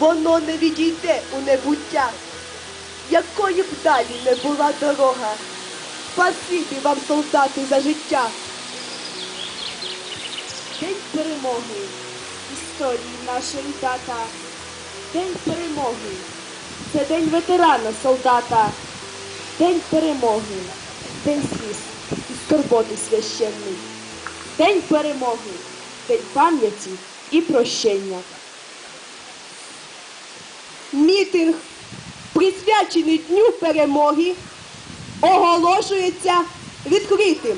ніхто не відійде у небуття, якою б далі не була дорога. Спасибі вам, солдати, за життя. День перемоги, історії нашої дата. День перемоги. Це день ветерана, солдата. День перемоги, день сліз і скорботи священний. День перемоги, день пам'яті і прощення. Мітинг, присвячений Дню перемоги, оголошується відкритим.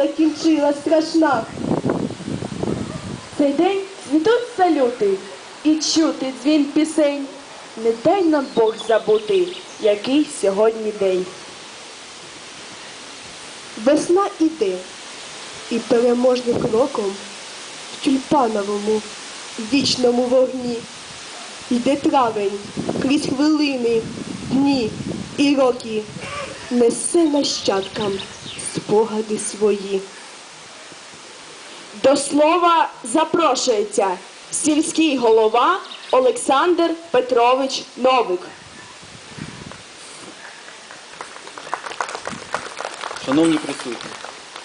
Закінчила страшна. Цей день цвітуть салюти і чути дзвін пісень. Не дай нам Бог забути, який сьогодні день. Весна іде, і переможним кроком в тюльпановому вічному вогні. Йде травень крізь хвилини, дні і роки, несе нащадкам спогади свої. До слова запрошується сільський голова Олександр Петрович Новик. Шановні присутні,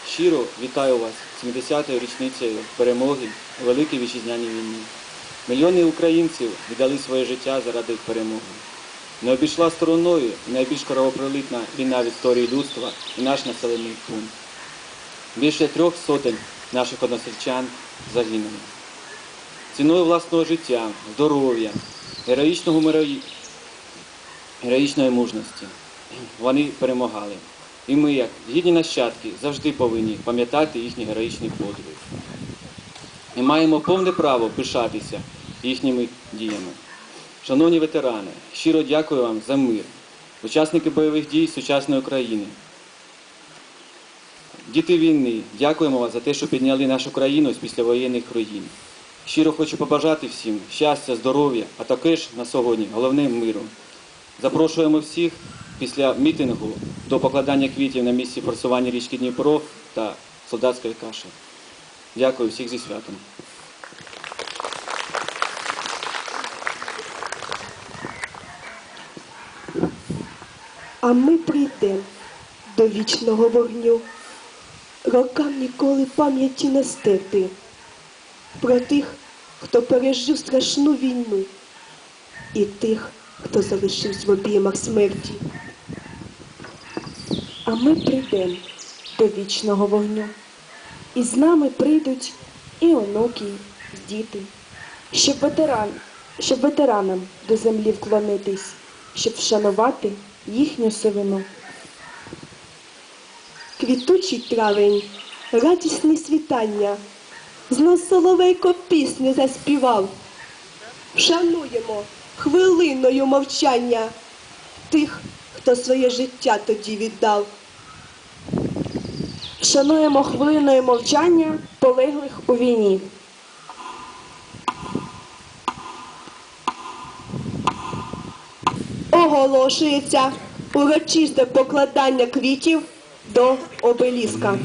щиро вітаю вас з 70-ю річницею перемоги у Великій Вітчизняній війні. Мільйони українців віддали своє життя заради перемоги. Не обійшла стороною найбільш кровопролитна війна в історії людства і наш населений пункт. Більше трьох сотень наших односельчан загинули. Ціною власного життя, здоров'я, героїчного мирої... героїчної мужності вони перемагали. І ми, як гідні нащадки, завжди повинні пам'ятати їхні героїчні подвиги. І маємо повне право пишатися їхніми діями. Шановні ветерани, щиро дякую вам за мир, учасники бойових дій сучасної України. Діти війни, дякуємо вас за те, що підняли нашу країну з післявоєнних руїн. Щиро хочу побажати всім щастя, здоров'я, а також на сьогодні головне миру. Запрошуємо всіх після мітингу до покладання квітів на місці форсування річки Дніпро та солдатської каші. Дякую всіх зі святом. А ми прийдемо до вічного вогню, рокам ніколи пам'яті не стерти. Про тих, хто пережив страшну війну, і тих, хто залишився в обіймах смерті. А ми прийдемо до вічного вогню, і з нами прийдуть і онуки, і діти, щоб ветеран, щоб ветеранам до землі вклонитись, щоб вшанувати їхню сивину. Квітучий травень, радісне світання, знов соловейко пісню заспівав. Вшануємо хвилиною мовчання тих, хто своє життя тоді віддав. Шануємо хвилиною мовчання полеглих у війні. Оголошується урочисте покладання квітів до обеліска.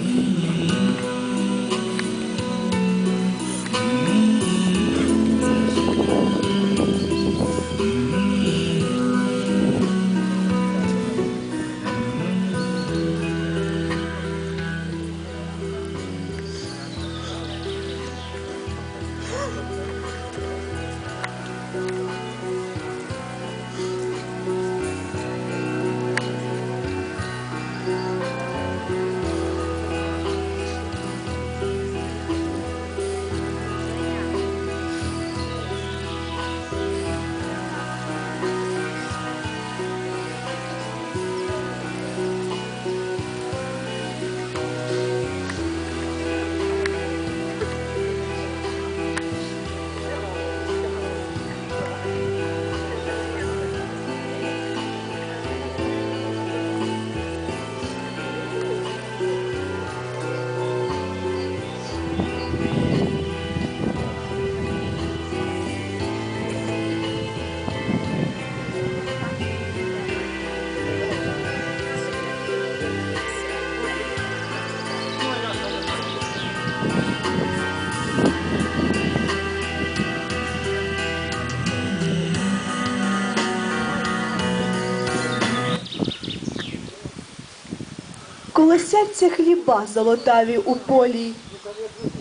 Колосяться хліба золотаві у полі,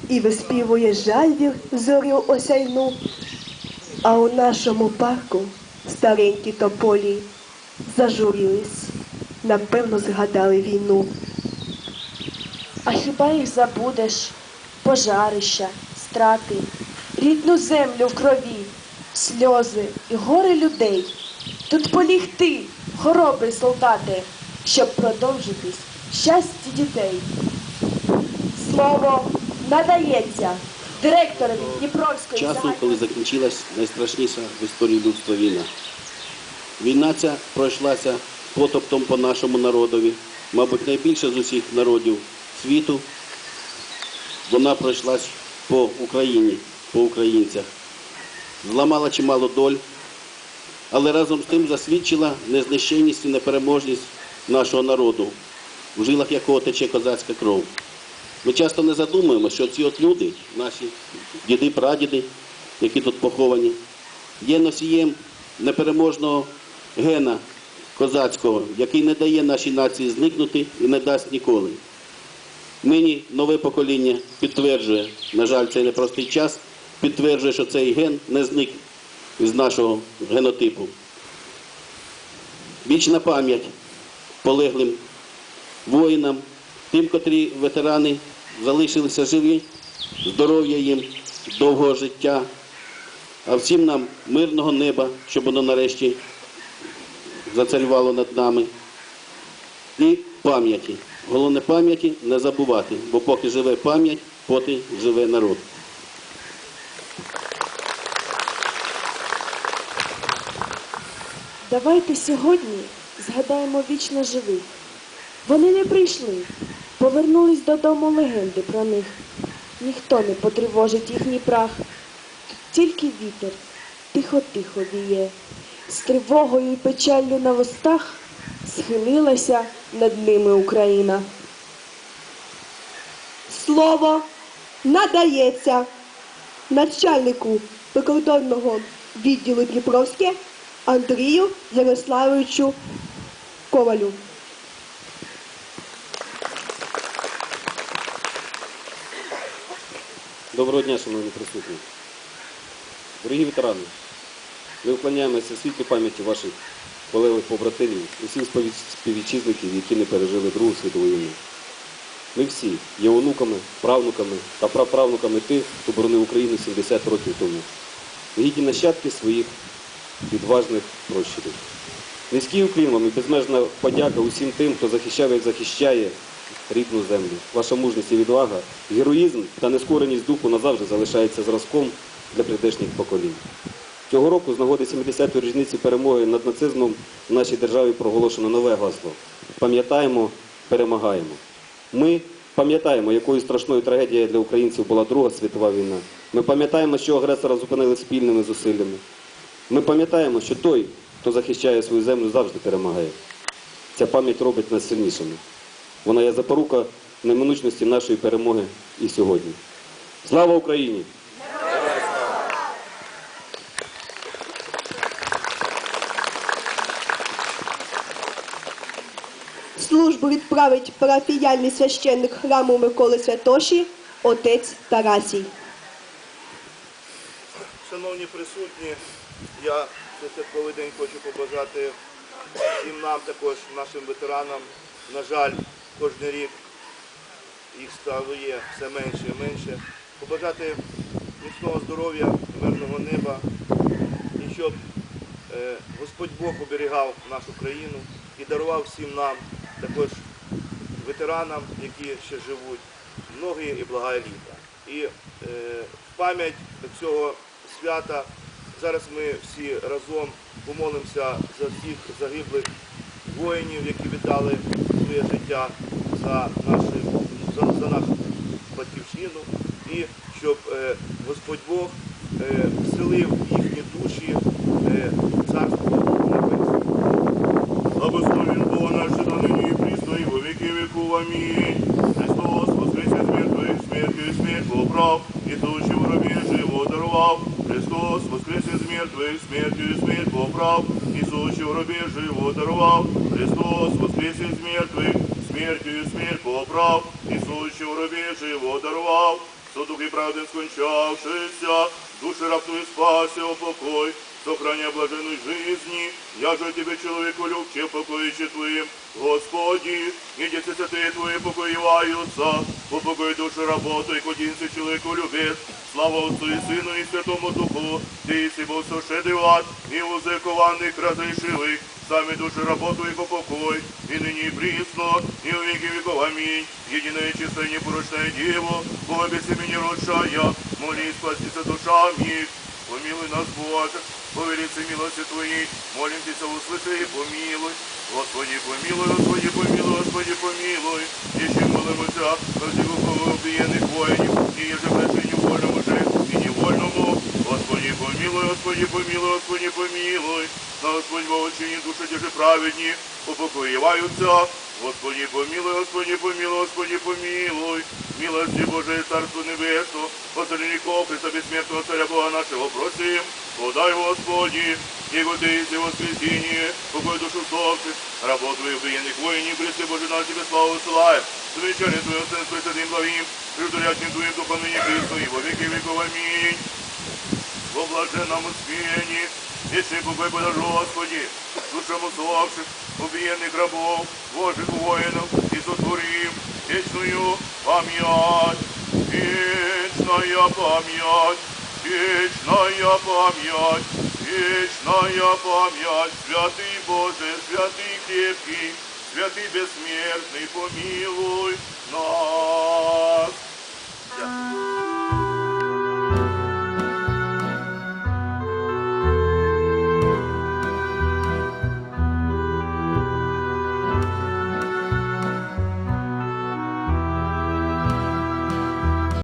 і виспівує жальвір зорю осяйну. А у нашому парку старенькі тополі зажурились, напевно, згадали війну. А хіба їх забудеш? Пожарища, страти, рідну землю в крові, сльози і гори людей. Тут поліг ти, хоробрий солдате, щоб продовжитись щастя дітей. Слово надається директорові Дніпровської часу, загальної коли закінчилась найстрашніша в історії людства війна. Війна ця пройшлася потоптом по нашому народові, мабуть, найбільше з усіх народів світу. Вона пройшлась по Україні, по українцях, зламала чимало доль, але разом з тим засвідчила незнищенність і непереможність нашого народу, в жилах якого тече козацька кров. Ми часто не задумуємо, що ці от люди, наші діди, прадіди, які тут поховані, є носієм непереможного гена козацького, який не дає нашій нації зникнути і не дасть ніколи. Нині нове покоління підтверджує, на жаль, цей непростий час, підтверджує, що цей ген не зник з нашого генотипу. Вічна пам'ять полеглим воїнам, тим, котрі ветерани залишилися живі, здоров'я їм, довгого життя, а всім нам мирного неба, щоб воно нарешті зацарювало над нами. І пам'яті. Головне пам'яті не забувати, бо поки живе пам'ять, поки живе народ. Давайте сьогодні згадаємо вічно живих. Вони не прийшли, повернулись додому легенди про них. Ніхто не потривожить їхній прах. Тільки вітер тихо-тихо віє, з тривогою і печаллю на вустах схилилася над ними Україна. Слово надається начальнику прикордонного відділу Дніпровське Андрію Ярославовичу Ковалю. Доброго дня, шановні присутні. Дорогі ветерани, ми вклоняємося світлій пам'яті ваших полеглих побратимів, усіх співвітчизників, які не пережили Другу світову війну. Ми всі є онуками, правнуками та праправнуками тих, хто боронив Україну 70 років тому. Гідні нащадки своїх відважних прощурів. Низький уклін вам і безмежна подяка усім тим, хто захищав і захищає рідну землю. Ваша мужність і відвага, героїзм та нескореність духу назавжди залишається зразком для прийдешніх поколінь. Цього року з нагоди 70-ї річниці перемоги над нацизмом в нашій державі проголошено нове гасло. Пам'ятаємо, перемагаємо. Ми пам'ятаємо, якою страшною трагедією для українців була Друга світова війна. Ми пам'ятаємо, що агресора зупинили спільними зусиллями. Ми пам'ятаємо, що той, хто захищає свою землю, завжди перемагає. Ця пам'ять робить нас сильнішими. Вона є запорука неминучності нашої перемоги і сьогодні. Слава Україні! Службу відправить парафіяльний священник храму Миколи Святоші, отець Тарасій. Шановні присутні, я цей святковий день хочу побажати всім нам, також нашим ветеранам. На жаль, кожен рік їх стає все менше і менше. Побажати міцного здоров'я, мирного неба і щоб е, Господь Бог оберігав нашу країну і дарував всім нам, також ветеранам, які ще живуть, многі і блага літа. І е, в пам'ять цього свята зараз ми всі разом помолимося за всіх загиблих воїнів, які віддали своє життя за, наші, за, за нашу батьківщину, і щоб е, Господь Бог е, вселив в їхні душі е, царство небесне. Благословен Бог наш, на ныне и присно, и во веки веков. Аминь. Христос воскресе из мертвых, смертью и смерть поправ, и сущий в гробе живо даровав. Христос воскресе из мертвых, смертью и смерть поправ, и сущий в гробе живо даровав. Христос воскресе из мертвых, смертью и смерть поправ, и сущий в гробе живо даровав. Содух и правден скончавшийся, души раб твой спаси, упокой, сохраня блаженной жизни, я же тебе, человеку любче, покоище твоим, Господи, и дети святые твои покоеваются, упокой души работу, и кудинцы человеку любит, слава Отцу и Сыну и Святому Духу, ты и Бог сошедший в ад, и узыкованных разрешил их, сами души работу и покой, и ныне и присно, и в веки веков, аминь. Единая чистая непорочная Дева, Бога без имени родшая, молись, спасися душами, Помилуй нас, Боже, по велице милости Твоей, молимся, услыши и помилуй. Господи, помилуй, Господи, помилуй, Господи, помилуй. Еще молимся за всех убиенных воинов, и еже прежде невольному же, и невольному. Господи, помилуй, Господи, помилуй, Господи, помилуй. На Господь во учине души держи праведни, упокоеваются. Господи, помилуй, Господи, помилуй, Господи, помилуй. Милости Божией, Царство Небесно, Посредников Христа Бессмертного Царя Бога нашего просим. Подай, Господи, Его Ты и воскресенье, покой душу вдовших, работ Твоих военных воинов, Христе Боже, на Тебе славу высылаем. Замечание Твое, Сын, с Пресвятым Благим, придурячим Твоим Духом ныне Христу, и во веки веков. Аминь во блаженном успении, если покой подашь, Господи, душам усопших, убиенных рабов, Божьих воинов, и сотворим вечную память, вечная память, вечная память, вечная память, святый Боже, святый крепкий, святый бессмертный, помилуй нас. Дякую.